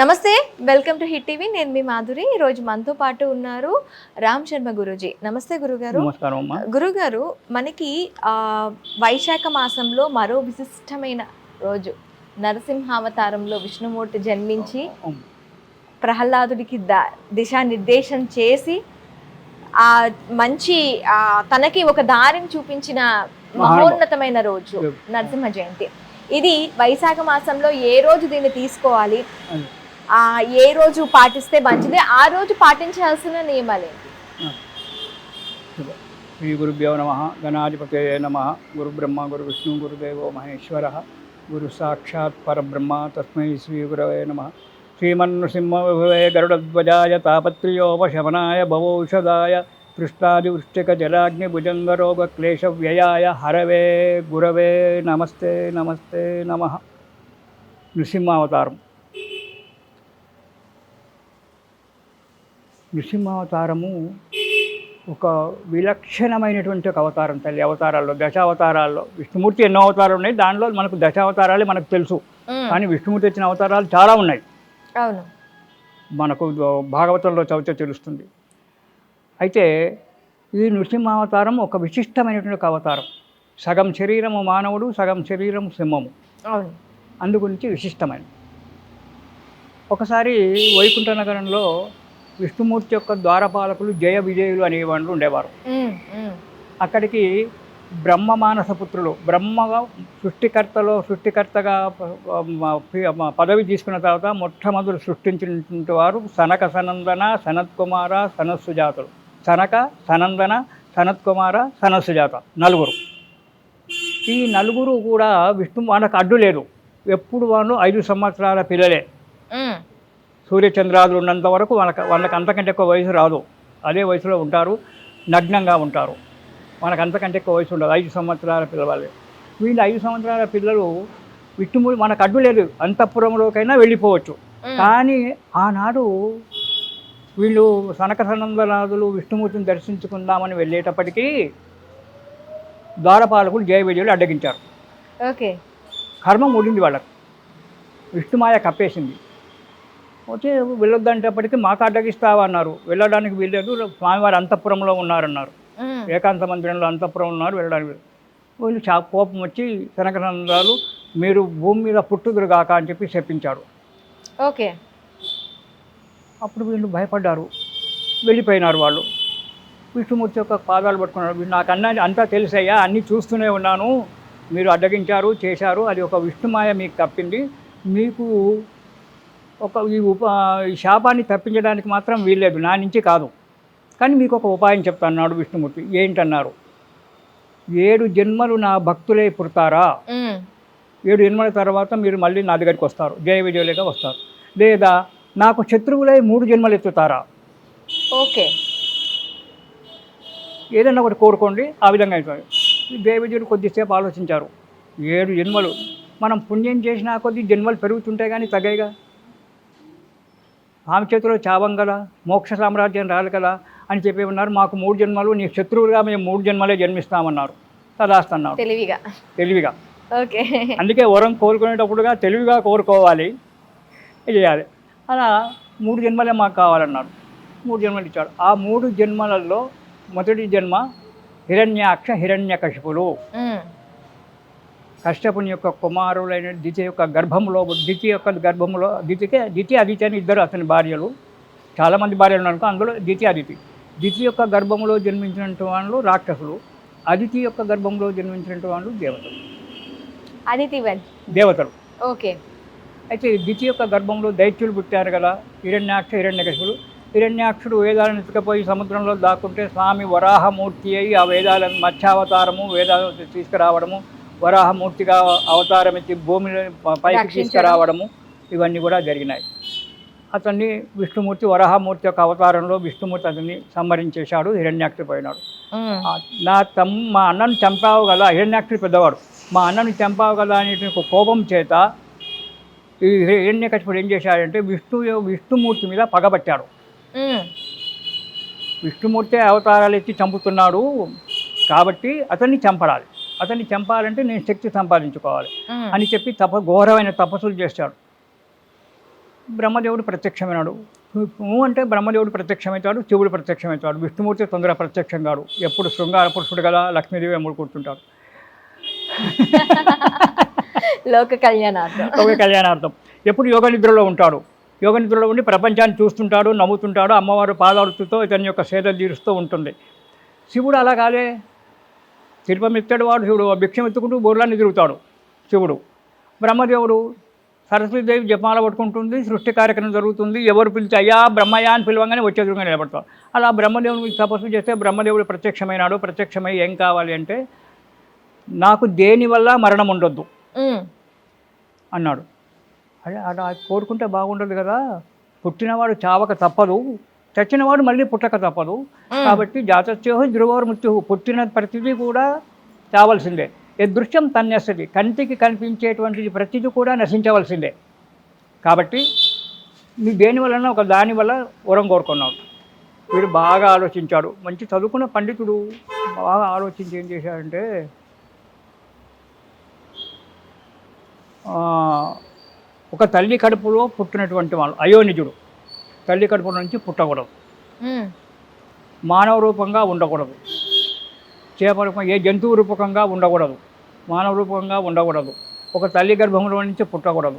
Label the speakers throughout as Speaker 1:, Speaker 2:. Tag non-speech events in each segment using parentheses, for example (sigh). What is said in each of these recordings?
Speaker 1: నమస్తే welcome to hit TV నేను మీ మాధురి ఈ రోజు మనతో పాటు ఉన్నారు రామ్ శర్మ గురుజీ నమస్తే గురుగారు గురుగారు మనకి వైశాఖ మాసంలో మరో విశిష్టమైన రోజు నరసింహావతారంలో విష్ణుమూర్తి జన్మించి ప్రహ్లాదుడికి దిశానిర్దేశం చేసి ఆ మంచి తనకి ఒక దారిని చూపించిన మహోన్నతమైన రోజు నరసింహ జయంతి ఇది వైశాఖ మాసంలో ఏ రోజు దీన్ని తీసుకోవాలి ఏ రోజు పాటిస్తే మంచిది ఆ రోజు పాటించాల్సిన నియమాలే
Speaker 2: శ్రీ గురుభ్యో నమ గణాధిపతయ నమ గురు బ్రహ్మ గురు విష్ణు గురుదేవో మహేశ్వర గురు సాక్షాత్ పరబ్రహ్మ తస్మై శ్రీ గురవే నమ శ్రీమన్సింహే గరుడధ్వజాయ తాపత్రియోపశమనాయ భవౌషధాయ పృష్టాదివృష్టికజలాగ్నిభుజంగరోగక్లేశవ్యయాయ హరవే గురవే నమస్తే నమస్తే నమ నృసింహావతారం నృసింహావతారము ఒక విలక్షణమైనటువంటి ఒక అవతారం తల్లి అవతారాల్లో దశావతారాల్లో విష్ణుమూర్తి ఎన్నో అవతారాలు ఉన్నాయి దానిలో మనకు దశావతారాలే మనకు తెలుసు కానీ విష్ణుమూర్తి వచ్చిన అవతారాలు చాలా ఉన్నాయి అవును మనకు భాగవతంలో చవిత తెలుస్తుంది అయితే ఈ నృసింహావతారం ఒక విశిష్టమైనటువంటి ఒక అవతారం సగం శరీరము మానవుడు సగం శరీరం సింహము అందు గురించి విశిష్టమైనది ఒకసారి వైకుంఠనగరంలో విష్ణుమూర్తి యొక్క ద్వారపాలకులు జయ విజయులు అనే వాళ్ళు ఉండేవారు అక్కడికి బ్రహ్మ మానస పుత్రులు బ్రహ్మ సృష్టికర్తలో సృష్టికర్తగా పదవి తీసుకున్న తర్వాత మొట్టమొదటి సృష్టించినటువంటి వారు సనక సనందన సనత్ కుమార సనస్సుజాతులు సనక సనందన సనత్ కుమార సనస్సుజాత నలుగురు ఈ నలుగురు కూడా విష్ణు వాళ్ళకి అడ్డు లేదు ఎప్పుడు వాళ్ళు ఐదు సంవత్సరాల పిల్లలే సూర్యచంద్రాదులు ఉన్నంత వరకు వాళ్ళకి వాళ్ళకి అంతకంటే ఎక్కువ వయసు రాదు అదే వయసులో ఉంటారు నగ్నంగా ఉంటారు మనకు అంతకంటే ఎక్కువ వయసు ఉండదు ఐదు సంవత్సరాల పిల్లవాళ్ళు వీళ్ళు ఐదు సంవత్సరాల పిల్లలు విట్టుముడి మనకు అడ్డు లేదు అంతఃపురంలోకైనా వెళ్ళిపోవచ్చు కానీ ఆనాడు వీళ్ళు సనక సనందనాథులు విష్ణుమూర్తిని దర్శించుకుందామని వెళ్ళేటప్పటికీ ద్వారపాలకులు జయవిజయులు అడ్డగించారు ఓకే కర్మ ముడింది వాళ్ళకు విష్ణుమాయ కప్పేసింది వచ్చి వెళ్ళొద్దంటేపటికి మా కాటకి అన్నారు వెళ్ళడానికి వీల్లేదు స్వామివారి అంతఃపురంలో ఉన్నారన్నారు ఏకాంత మందిరంలో అంతఃపురం ఉన్నారు వెళ్ళడానికి వీళ్ళు చా కోపం వచ్చి శనకనందాలు మీరు భూమి మీద కాక అని చెప్పి చెప్పించారు ఓకే అప్పుడు వీళ్ళు భయపడ్డారు వెళ్ళిపోయినారు వాళ్ళు విష్ణుమూర్తి యొక్క పాదాలు పట్టుకున్నారు నాకు అన్న అంతా తెలిసయ్యా అన్నీ చూస్తూనే ఉన్నాను మీరు అడ్డగించారు చేశారు అది ఒక విష్ణుమాయ మీకు తప్పింది మీకు ఒక ఈ ఉప శాపాన్ని తప్పించడానికి మాత్రం వీల్లేదు నా నుంచి కాదు కానీ మీకు ఒక ఉపాయం చెప్తాన్నాడు విష్ణుమూర్తి ఏంటన్నారు ఏడు జన్మలు నా భక్తులే పుడతారా ఏడు జన్మల తర్వాత మీరు మళ్ళీ నా దగ్గరికి వస్తారు జయ విజయులుగా వస్తారు లేదా నాకు శత్రువులై మూడు జన్మలు ఎత్తుతారా ఓకే ఏదైనా ఒకటి కోరుకోండి ఆ విధంగా అవుతుంది దేవజుడు కొద్దిసేపు ఆలోచించారు ఏడు జన్మలు మనం పుణ్యం చేసినా కొద్ది జన్మలు పెరుగుతుంటాయి కానీ తగ్గాయిగా ఆమె చేతిలో చావం గల మోక్ష సామ్రాజ్యం రాలి కదా అని చెప్పి ఉన్నారు మాకు మూడు జన్మలు నీ శత్రువులుగా మేము మూడు జన్మలే జన్మిస్తామన్నారు తదాస్తన్నారు తెలివిగా తెలివిగా ఓకే అందుకే వరం కోరుకునేటప్పుడుగా తెలివిగా కోరుకోవాలి చేయాలి అలా మూడు జన్మలే మాకు కావాలన్నారు మూడు జన్మలు ఇచ్చాడు ఆ మూడు జన్మలలో మొదటి జన్మ హిరణ్యాక్ష హిరణ్యకశిపులు కష్టపుని యొక్క కుమారులైన దితి యొక్క గర్భంలో దితి యొక్క గర్భంలో దితికే దితి అదితి అని ఇద్దరు అతని భార్యలు చాలామంది భార్యలు ఉన్నారు అందులో దితి అదితి దితి యొక్క గర్భంలో జన్మించినటువంటి వాళ్ళు రాక్షసులు అదితి యొక్క గర్భంలో జన్మించినటువంటి వాళ్ళు దేవతలు అదితి దేవతలు ఓకే అయితే దితి యొక్క గర్భంలో దైత్యులు పుట్టారు కదా హిరణ్యాక్ష హిరణ్యకశుడు హిరణ్యాక్షుడు వేదాలను ఎత్తుకపోయి సముద్రంలో దాక్కుంటే స్వామి వరాహమూర్తి అయి ఆ వేదాలను మత్స్యావతారము వేదాలు తీసుకురావడము వరాహమూర్తిగా అవతారం ఎత్తి భూమిని పైకి తీసుకురావడము ఇవన్నీ కూడా జరిగినాయి అతన్ని విష్ణుమూర్తి వరాహమూర్తి యొక్క అవతారంలో విష్ణుమూర్తి అతన్ని సంహరించేశాడు హిరణ్యాక్షి పోయినాడు నా తమ్ మా అన్నను చంపావు కదా హిరణ్యాక్షి పెద్దవాడు మా అన్నను చంపావు కదా అనే కోపం చేత ఈ హిరణ్యకశిపుడు ఏం చేశాడంటే విష్ణు విష్ణుమూర్తి మీద పగబట్టాడు విష్ణుమూర్తి అవతారాలు ఎత్తి చంపుతున్నాడు కాబట్టి అతన్ని చంపడాలి అతన్ని చంపాలంటే నేను శక్తి సంపాదించుకోవాలి అని చెప్పి తప ఘోరమైన తపస్సులు చేశాడు బ్రహ్మదేవుడు ప్రత్యక్షమైనాడు నువ్వు అంటే బ్రహ్మదేవుడు ప్రత్యక్షమవుతాడు శివుడు ప్రత్యక్షమవుతాడు విష్ణుమూర్తి తొందర ప్రత్యక్షం కాడు ఎప్పుడు శృంగార పురుషుడు కదా లక్ష్మీదేవి అమ్ముడు కూర్చుంటాడు (laughs)
Speaker 1: లోక కళ్యాణార్థం
Speaker 2: లోక కళ్యాణార్థం ఎప్పుడు యోగ నిద్రలో ఉంటాడు యోగ నిద్రలో ఉండి ప్రపంచాన్ని చూస్తుంటాడు నవ్వుతుంటాడు అమ్మవారు పాదాలతో ఇతని యొక్క సేద తీరుస్తూ ఉంటుంది శివుడు అలా కాదే శిల్పం ఇస్తాడు వాడు శివుడు భిక్షం ఎత్తుకుంటూ బోర్లాన్ని తిరుగుతాడు శివుడు బ్రహ్మదేవుడు దేవి జపాల పట్టుకుంటుంది సృష్టి కార్యక్రమం జరుగుతుంది ఎవరు పిలిచి అయ్యా బ్రహ్మయ్య అని పిలవంగానే వచ్చే దూరంగా నిలబడతాడు అలా బ్రహ్మదేవుడికి తపస్సు చేస్తే బ్రహ్మదేవుడు ప్రత్యక్షమైనాడు ప్రత్యక్షమై ఏం కావాలి అంటే నాకు దేనివల్ల మరణం ఉండొద్దు అన్నాడు అదే అలా కోరుకుంటే బాగుండదు కదా పుట్టినవాడు చావక తప్పదు చచ్చినవాడు మళ్ళీ పుట్టక తప్పదు కాబట్టి జాతస్యోహ మృత్యు పుట్టిన ప్రతిదీ కూడా చావలసిందే దృశ్యం తన్నేస్తుంది కంటికి కనిపించేటువంటిది ప్రతిదీ కూడా నశించవలసిందే కాబట్టి మీ దేనివలన ఒక దానివల్ల వరం కోరుకున్నాడు వీడు బాగా ఆలోచించాడు మంచి చదువుకున్న పండితుడు బాగా ఆలోచించి ఏం చేశాడంటే ఒక తల్లి కడుపులో పుట్టినటువంటి వాళ్ళు అయోనిజుడు తల్లి కడుపు నుంచి పుట్టకూడదు మానవ రూపంగా ఉండకూడదు చేప రూపం ఏ జంతువు రూపకంగా ఉండకూడదు మానవ రూపంగా ఉండకూడదు ఒక తల్లి గర్భంలో నుంచి పుట్టకూడదు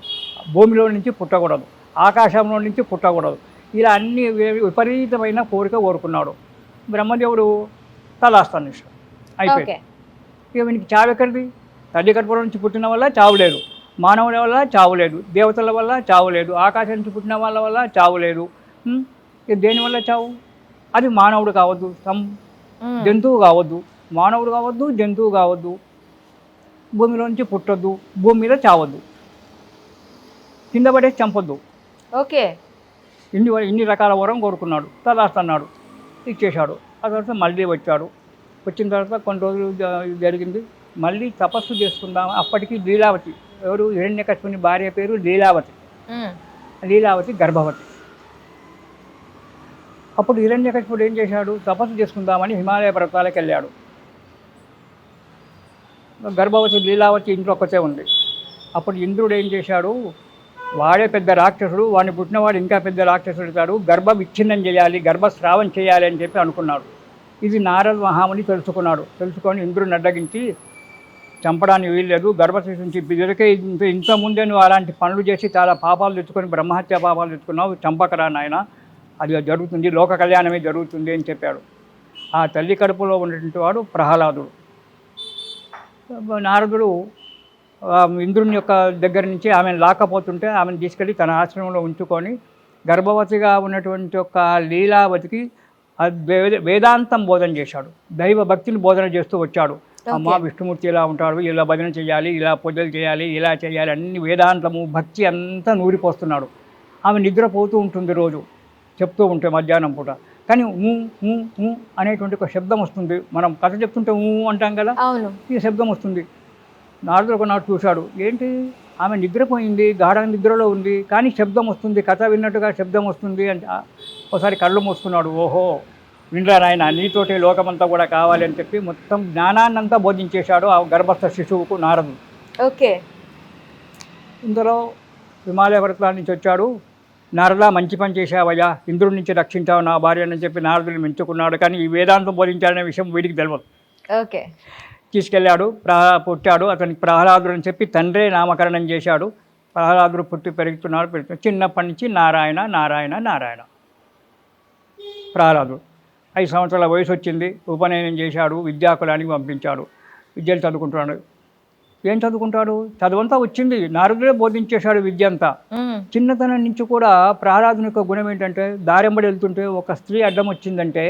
Speaker 2: భూమిలో నుంచి పుట్టకూడదు ఆకాశంలో నుంచి పుట్టకూడదు ఇలా అన్ని విపరీతమైన కోరిక కోరుకున్నాడు బ్రహ్మదేవుడు తలాస్తాను ఇష్టం అయిపోయింది ఇక వీనికి చావు ఎక్కడిది తల్లి గర్భంలో నుంచి పుట్టిన వల్ల చావు లేదు మానవుల వల్ల చావు లేదు దేవతల వల్ల చావు లేదు ఆకాశం నుంచి పుట్టిన వాళ్ళ వల్ల చావు లేదు దేనివల్ల చావు అది మానవుడు కావద్దు సం జంతువు కావద్దు మానవుడు కావద్దు జంతువు కావద్దు భూమిలోంచి పుట్టద్దు భూమి మీద చావద్దు కింద పడేసి చంపొద్దు ఓకే ఇన్ని ఇన్ని రకాల వరం కోరుకున్నాడు తలాస్తున్నాడు ఇచ్చేశాడు ఆ తర్వాత మళ్ళీ వచ్చాడు వచ్చిన తర్వాత కొన్ని రోజులు జరిగింది మళ్ళీ తపస్సు చేసుకుందాం అప్పటికి లీలావతి ఎవరు హిరణ్య భార్య పేరు లీలావతి లీలావతి గర్భవతి అప్పుడు హిరణ్యకశిపుడు ఏం చేశాడు తపస్సు చేసుకుందామని హిమాలయ పర్వతాలకు వెళ్ళాడు గర్భవతి లీలావతి ఇంట్లో ఒక్కతే ఉంది అప్పుడు ఇంద్రుడు ఏం చేశాడు వాడే పెద్ద రాక్షసుడు వాడిని పుట్టినవాడు ఇంకా పెద్ద రాక్షసుడు అవుతాడు గర్భ విచ్ఛిన్నం చేయాలి గర్భస్రావం చేయాలి అని చెప్పి అనుకున్నాడు ఇది నారద మహాముని తెలుసుకున్నాడు తెలుసుకొని ఇంద్రుడిని అడ్డగించి చంపడానికి వీల్లేదు గర్భశిశు నుంచి ఇదికే ఇంత ఇంతకుముందే నువ్వు అలాంటి పనులు చేసి చాలా పాపాలు తెచ్చుకొని బ్రహ్మహత్య పాపాలు తెచ్చుకున్నావు చంపకరా నాయన అది జరుగుతుంది లోక కళ్యాణమే జరుగుతుంది అని చెప్పాడు ఆ తల్లి కడుపులో ఉన్నటువంటి వాడు ప్రహ్లాదుడు నారదుడు ఇంద్రుని యొక్క దగ్గర నుంచి ఆమెను లాక్కపోతుంటే ఆమెను తీసుకెళ్ళి తన ఆశ్రమంలో ఉంచుకొని గర్భవతిగా ఉన్నటువంటి యొక్క లీలావతికి వేదాంతం బోధన చేశాడు దైవ భక్తిని బోధన చేస్తూ వచ్చాడు అమ్మ విష్ణుమూర్తి ఇలా ఉంటాడు ఇలా భజన చేయాలి ఇలా పూజలు చేయాలి ఇలా చేయాలి అన్ని వేదాంతము భక్తి అంతా నూరిపోస్తున్నాడు ఆమె నిద్రపోతూ ఉంటుంది రోజు చెప్తూ ఉంటే మధ్యాహ్నం పూట కానీ ఊ ఊ ఊ అనేటువంటి ఒక శబ్దం వస్తుంది మనం కథ చెప్తుంటే ఊ అంటాం కదా ఈ శబ్దం వస్తుంది నారదుడు ఒకనాడు చూశాడు ఏంటి ఆమె నిద్రపోయింది గాఢ నిద్రలో ఉంది కానీ శబ్దం వస్తుంది కథ విన్నట్టుగా శబ్దం వస్తుంది అంటే ఒకసారి కళ్ళు మూసుకున్నాడు ఓహో వినరా నాయన నీతోటి లోకమంతా కూడా కావాలి అని చెప్పి మొత్తం జ్ఞానాన్నంతా బోధించేశాడు ఆ గర్భస్థ శిశువుకు నారదు ఓకే ఇందులో హిమాలయ వ్రతాల నుంచి వచ్చాడు నారదా మంచి పని చేశావయ్యా ఇంద్రుడి నుంచి రక్షించావు నా భార్య అని చెప్పి నారదుని మెంచుకున్నాడు కానీ ఈ వేదాంతం బోధించాడనే విషయం వీడికి తెలియదు ఓకే తీసుకెళ్ళాడు ప్రహ పుట్టాడు అతనికి ప్రహ్లాదుడు అని చెప్పి తండ్రే నామకరణం చేశాడు ప్రహ్లాదుడు పుట్టి పెరుగుతున్నాడు పెరుగుతున్నాడు చిన్నప్పటి నుంచి నారాయణ నారాయణ నారాయణ ప్రహ్లాదుడు ఐదు సంవత్సరాల వయసు వచ్చింది ఉపనయనం చేశాడు విద్యాకులానికి పంపించాడు విద్యలు చదువుకుంటున్నాడు ఏం చదువుకుంటాడు చదువంతా వచ్చింది నారదుడే బోధించేశాడు విద్య అంతా చిన్నతనం నుంచి కూడా ప్రారాధన యొక్క గుణం ఏంటంటే దారెంబడి వెళ్తుంటే ఒక స్త్రీ అడ్డం వచ్చిందంటే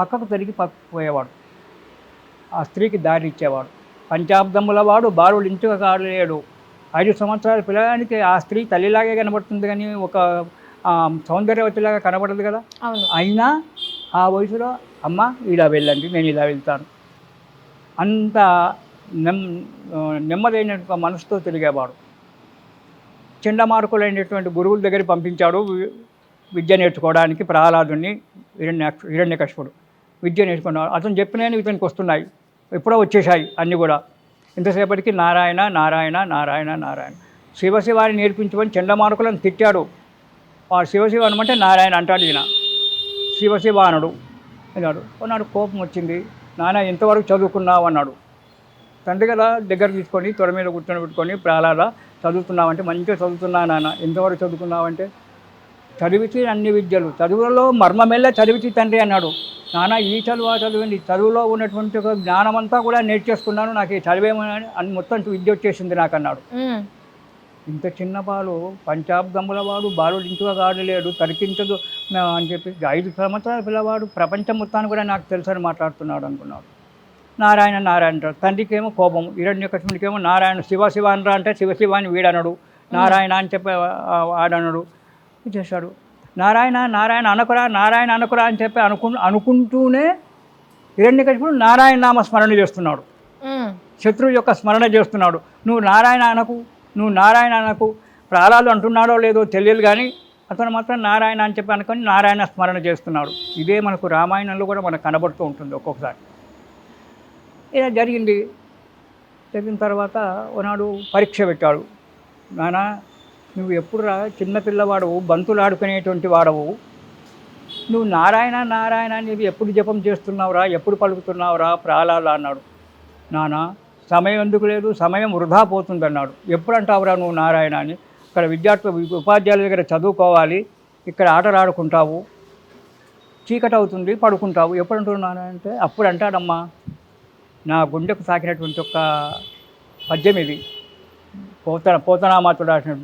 Speaker 2: పక్కకు తిరిగి పోయేవాడు ఆ స్త్రీకి దారి ఇచ్చేవాడు పంచాబ్దముల వాడు బారుడు ఇంటికి కాడలేడు ఐదు సంవత్సరాల పిల్లడానికి ఆ స్త్రీ తల్లిలాగే కనబడుతుంది కానీ ఒక సౌందర్యవతిలాగా కనబడదు కదా అయినా ఆ వయసులో అమ్మ ఇలా వెళ్ళండి నేను ఇలా వెళ్తాను అంత నెమ్ నెమ్మదైన మనసుతో తిరిగేవాడు చిండమార్కులైనటువంటి గురువుల దగ్గర పంపించాడు విద్య నేర్చుకోవడానికి ప్రహ్లాదుని హిరణ్య కష్పుడు విద్య నేర్చుకున్నాడు అతను చెప్పినవి ఇతనికి వస్తున్నాయి ఎప్పుడో వచ్చేసాయి అన్నీ కూడా ఇంతసేపటికి నారాయణ నారాయణ నారాయణ నారాయణ శివశివాన్ని నేర్పించమని చండమార్కులను తిట్టాడు వాడు శివశివ అనమంటే నారాయణ అంటాడు ఈయన శివశివానుడు అన్నాడు అన్నాడు కోపం వచ్చింది నాన్న ఇంతవరకు చదువుకున్నావు అన్నాడు తండ్రి గారు దగ్గర తీసుకొని తొడ మీద కూర్చొని ప్రహ్లాద చదువుతున్నామంటే మంచిగా చదువుతున్నా నాన్న ఎంతవరకు చదువుకున్నావంటే చదివితి అన్ని విద్యలు చదువులలో మర్మమెల్ల చదివితి తండ్రి అన్నాడు నాన్న ఈ చదువు ఆ చదివింది చదువులో ఉన్నటువంటి ఒక జ్ఞానం అంతా కూడా నేర్చేసుకున్నాను నాకు ఈ చదివేమని అని మొత్తం విద్య వచ్చేసింది నాకు అన్నాడు ఇంత చిన్న బాలు పంచాబ్దముల వాడు బాలుడు ఇంటిగా కాడలేడు తరికించదు అని చెప్పి ఐదు సంవత్సరాల పిల్లవాడు ప్రపంచం మొత్తాన్ని కూడా నాకు అని మాట్లాడుతున్నాడు అనుకున్నాడు నారాయణ నారాయణ తండ్రికేమో కోపం ఏమో నారాయణ శివ శివ రా అంటే శివ శివ వీడనడు నారాయణ అని చెప్పి ఆడనడు చేశాడు నారాయణ నారాయణ అనకురా నారాయణ అనకురా అని చెప్పి అనుకు అనుకుంటూనే హిరణ్యకృష్ణుడు నారాయణ నామ స్మరణ చేస్తున్నాడు శత్రువు యొక్క స్మరణ చేస్తున్నాడు నువ్వు నారాయణ అనకు నువ్వు నారాయణ అనకు ప్రాణాలు అంటున్నాడో లేదో తెలియదు కానీ అతను మాత్రం నారాయణ అని చెప్పి అనుకొని నారాయణ స్మరణ చేస్తున్నాడు ఇదే మనకు రామాయణంలో కూడా మనకు కనబడుతూ ఉంటుంది ఒక్కొక్కసారి ఇలా జరిగింది జరిగిన తర్వాత ఒకనాడు పరీక్ష పెట్టాడు నాన్న నువ్వు ఎప్పుడు రా చిన్నపిల్లవాడవు బంతులు ఆడుకునేటువంటి వాడవు నువ్వు నారాయణ నారాయణ నీవు ఎప్పుడు జపం చేస్తున్నావురా ఎప్పుడు పలుకుతున్నావురా ప్రాళాలు అన్నాడు నాన్న సమయం ఎందుకు లేదు సమయం వృధా పోతుందన్నాడు ఎప్పుడు అంటావురా నువ్వు నారాయణ అని ఇక్కడ విద్యార్థి ఉపాధ్యాయుల దగ్గర చదువుకోవాలి ఇక్కడ ఆటలు ఆడుకుంటావు చీకటి అవుతుంది పడుకుంటావు ఎప్పుడు అంటున్నాను అంటే అప్పుడు అంటాడమ్మా నా గుండెకు సాకినటువంటి ఒక పద్యం ఇది పోత పోతనామాతుడు రాసిన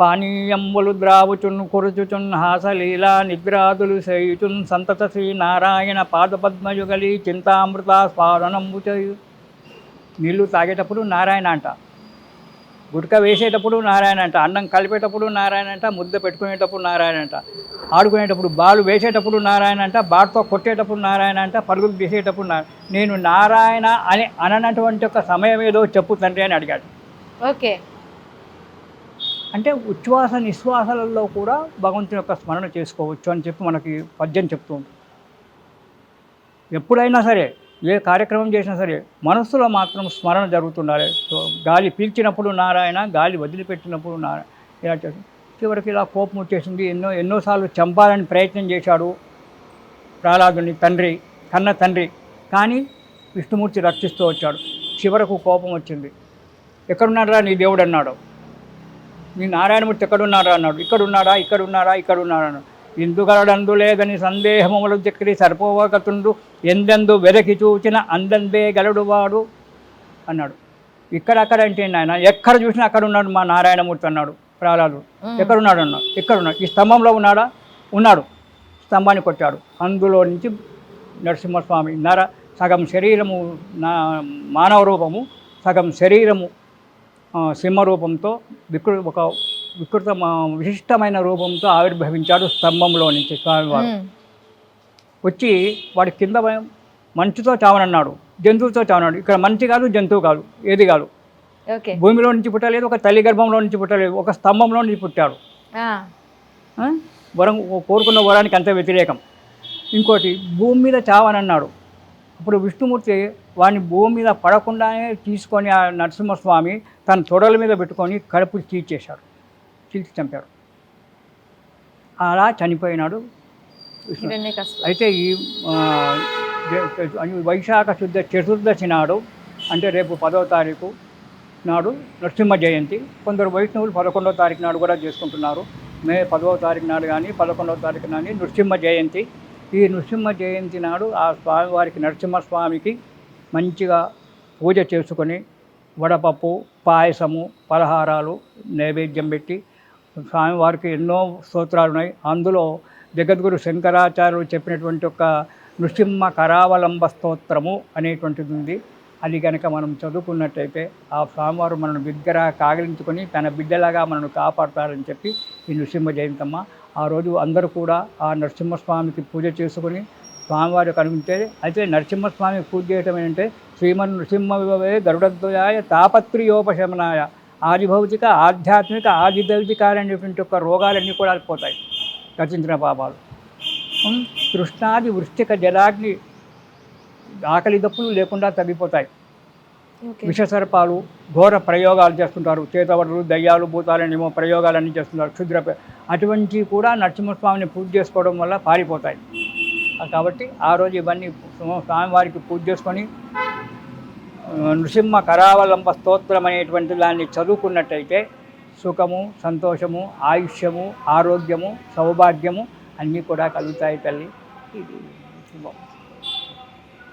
Speaker 2: పానీయంబులు ద్రావుచున్ కురుచుచున్ హాసలీలా నిద్రాదులు చేయుచున్ సంతత శ్రీ నారాయణ పాదపద్మయుగలి చింతామృత స్వాదనంబు చేయు నీళ్ళు తాగేటప్పుడు నారాయణ అంట గుట్క వేసేటప్పుడు నారాయణ అంట అన్నం కలిపేటప్పుడు నారాయణ అంట ముద్ద పెట్టుకునేటప్పుడు నారాయణ అంట ఆడుకునేటప్పుడు బాలు వేసేటప్పుడు నారాయణ అంట బాట్తో కొట్టేటప్పుడు నారాయణ అంట పరుగులు తీసేటప్పుడు నేను నారాయణ అని అననటువంటి ఒక సమయం ఏదో చెప్పు తండ్రి అని అడిగాడు ఓకే అంటే ఉచ్ఛ్వాస నిశ్వాసాలలో కూడా భగవంతుని యొక్క స్మరణ చేసుకోవచ్చు అని చెప్పి మనకి పద్యం చెప్తూ ఎప్పుడైనా సరే ఏ కార్యక్రమం చేసినా సరే మనస్సులో మాత్రం స్మరణ జరుగుతుండాలి గాలి పీల్చినప్పుడు నారాయణ గాలి వదిలిపెట్టినప్పుడు నారాయణ ఇలా చేస్తుంది చివరికి ఇలా కోపం వచ్చేసింది ఎన్నో ఎన్నోసార్లు చంపాలని ప్రయత్నం చేశాడు ప్రహ్లాదుని తండ్రి కన్న తండ్రి కానీ విష్ణుమూర్తి రక్షిస్తూ వచ్చాడు చివరకు కోపం వచ్చింది ఎక్కడున్నాడా నీ దేవుడు అన్నాడు నీ నారాయణమూర్తి ఎక్కడున్నారా అన్నాడు ఇక్కడున్నాడా ఇక్కడున్నాడా ఇక్కడున్నాడా అన్నాడు ఇందుగలడందు లేదని సందేహములు చక్రి సరిపోవకతుండు ఎందెందు వెదకి చూచిన అందందే గలడువాడు అన్నాడు ఇక్కడక్కడంటే నాయన ఎక్కడ చూసినా అక్కడ ఉన్నాడు మా నారాయణమూర్తి అన్నాడు ప్రాణాలు ఎక్కడున్నాడు అన్న ఎక్కడున్నాడు ఈ స్తంభంలో ఉన్నాడా ఉన్నాడు స్తంభాన్ని కొట్టాడు అందులో నుంచి నరసింహస్వామి నర సగం శరీరము నా మానవ రూపము సగం శరీరము సింహరూపంతో వికృ ఒక వికృత విశిష్టమైన రూపంతో ఆవిర్భవించాడు స్తంభంలో నుంచి స్వామివారు వచ్చి వాడి కింద మంచుతో చావనన్నాడు జంతువుతో చావనన్నాడు ఇక్కడ మంచి కాదు జంతువు కాదు ఏది కాదు భూమిలో నుంచి పుట్టలేదు ఒక తల్లి గర్భంలో నుంచి పుట్టలేదు ఒక స్తంభంలో నుంచి పుట్టాడు వరం కోరుకున్న వరానికి అంత వ్యతిరేకం ఇంకోటి భూమి మీద చావని అన్నాడు అప్పుడు విష్ణుమూర్తి వాడిని భూమి మీద పడకుండానే తీసుకొని ఆ నరసింహస్వామి తన తొడల మీద పెట్టుకొని కడుపు తీర్చేశాడు తీర్చి చంపాడు అలా చనిపోయినాడు అయితే ఈ వైశాఖ శుద్ధ చతుర్దశి నాడు అంటే రేపు పదో తారీఖు నాడు నరసింహ జయంతి కొందరు వైష్ణవులు పదకొండవ తారీఖు నాడు కూడా చేసుకుంటున్నారు మే పదవ తారీఖు నాడు కానీ పదకొండవ తారీఖు కానీ నృసింహ జయంతి ఈ నృసింహ జయంతి నాడు ఆ స్వామివారికి నరసింహస్వామికి మంచిగా పూజ చేసుకొని వడపప్పు పాయసము పలహారాలు నైవేద్యం పెట్టి స్వామివారికి ఎన్నో స్తోత్రాలు ఉన్నాయి అందులో జగద్గురు శంకరాచార్యులు చెప్పినటువంటి ఒక నృసింహ కరావలంబ స్తోత్రము అనేటువంటిది ఉంది అది కనుక మనం చదువుకున్నట్టయితే ఆ స్వామివారు మనను బిగ్గర కాగలించుకొని తన బిడ్డలాగా మనను కాపాడతారని చెప్పి ఈ నృసింహ జయంతమ్మ ఆ రోజు అందరూ కూడా ఆ నరసింహస్వామికి పూజ చేసుకొని స్వామివారు కనుగొంటే అయితే నరసింహస్వామి పూజ చేయటం ఏంటంటే శ్రీమన్ నృసింహవే గరుడద్వయాయ తాపత్రియోపశమనాయ ఆదిభౌతిక ఆధ్యాత్మిక అనేటువంటి ఒక రోగాలన్నీ కూడా పోతాయి రచించిన పాపాలు కృష్ణాది వృష్టిక జలాగ్ని ఆకలి దప్పులు లేకుండా తగ్గిపోతాయి విషసర్పాలు ఘోర ప్రయోగాలు చేస్తుంటారు చేతవడలు దయ్యాలు భూతాలనేమో అన్నీ చేస్తుంటారు క్షుద్ర అటువంటివి కూడా నరసింహస్వామిని పూజ చేసుకోవడం వల్ల పారిపోతాయి కాబట్టి ఆ రోజు ఇవన్నీ స్వామివారికి పూజ చేసుకొని నృసింహ కరావలంబ స్తోత్రం అనేటువంటి దాన్ని చదువుకున్నట్టయితే సుఖము సంతోషము ఆయుష్యము ఆరోగ్యము సౌభాగ్యము అన్నీ కూడా కలుగుతాయి తల్లి ఇది శుభం